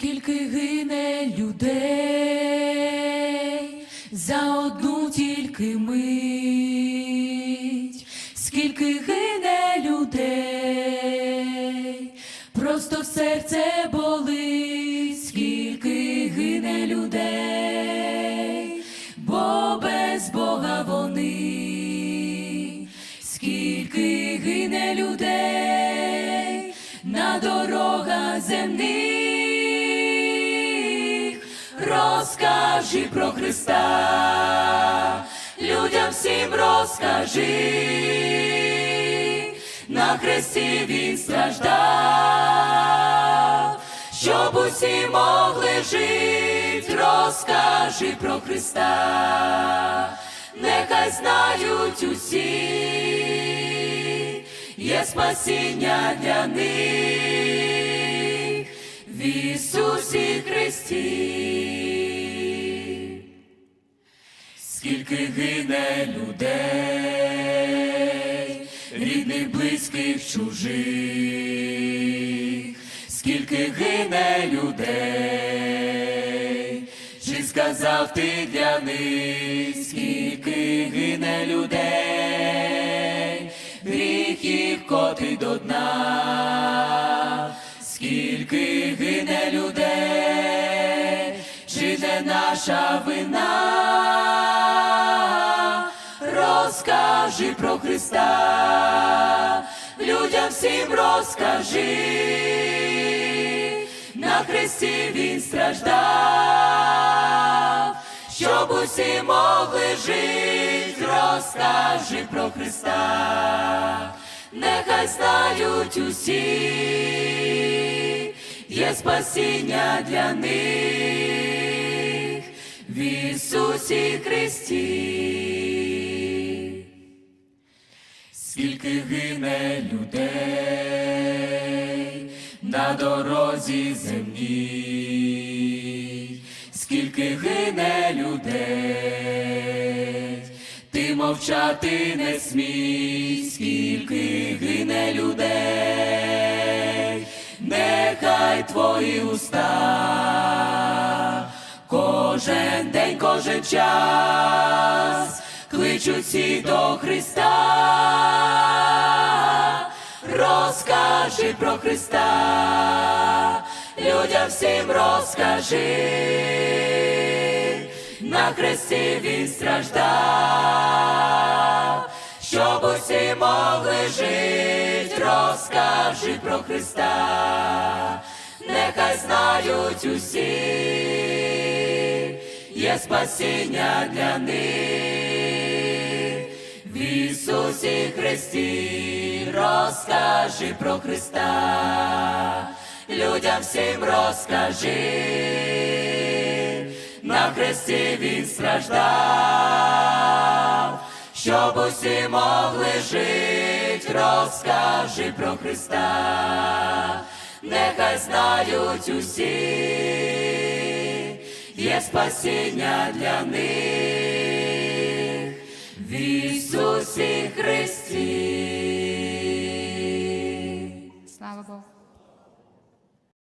Скільки гине людей за одну тільки мить, скільки гине людей, просто в серце болить, скільки гине людей, бо без Бога вони, скільки гине людей на дорогах земних, розкажи про Христа, людям всім розкажи, на хресті він страждав, щоб усі могли жить, розкажи про Христа, нехай знають усі, є спасіння для них. В Ісусі Христі. Скільки гине людей, рідних, близьких, чужих, скільки гине людей, чи сказав ти для них, скільки гине людей, гріх їх котить до дна, скільки гине людей, наша вина, розкажи про Христа, людям всім розкажи, на хресті він страждав, щоб усі могли жить, розкажи про Христа, нехай знають усі, є спасіння для них. В Ісусі Христі. Скільки гине людей на дорозі земній, скільки гине людей, ти мовчати не смій, скільки гине людей, нехай твої уста кожен день, кожен час кличуть всі до Христа, розкажи про Христа, людям всім розкажи, на хресті він страждав, щоб усі могли жить, розкажи про Христа, нехай знають усі, є спасіння для них Ісусі Христі, розкажи про Христа, людям всім розкажи, на хресті він страждав, щоб усі могли жить, розкажи про Христа, нехай знають усі, є спасіння для них в Ісусі.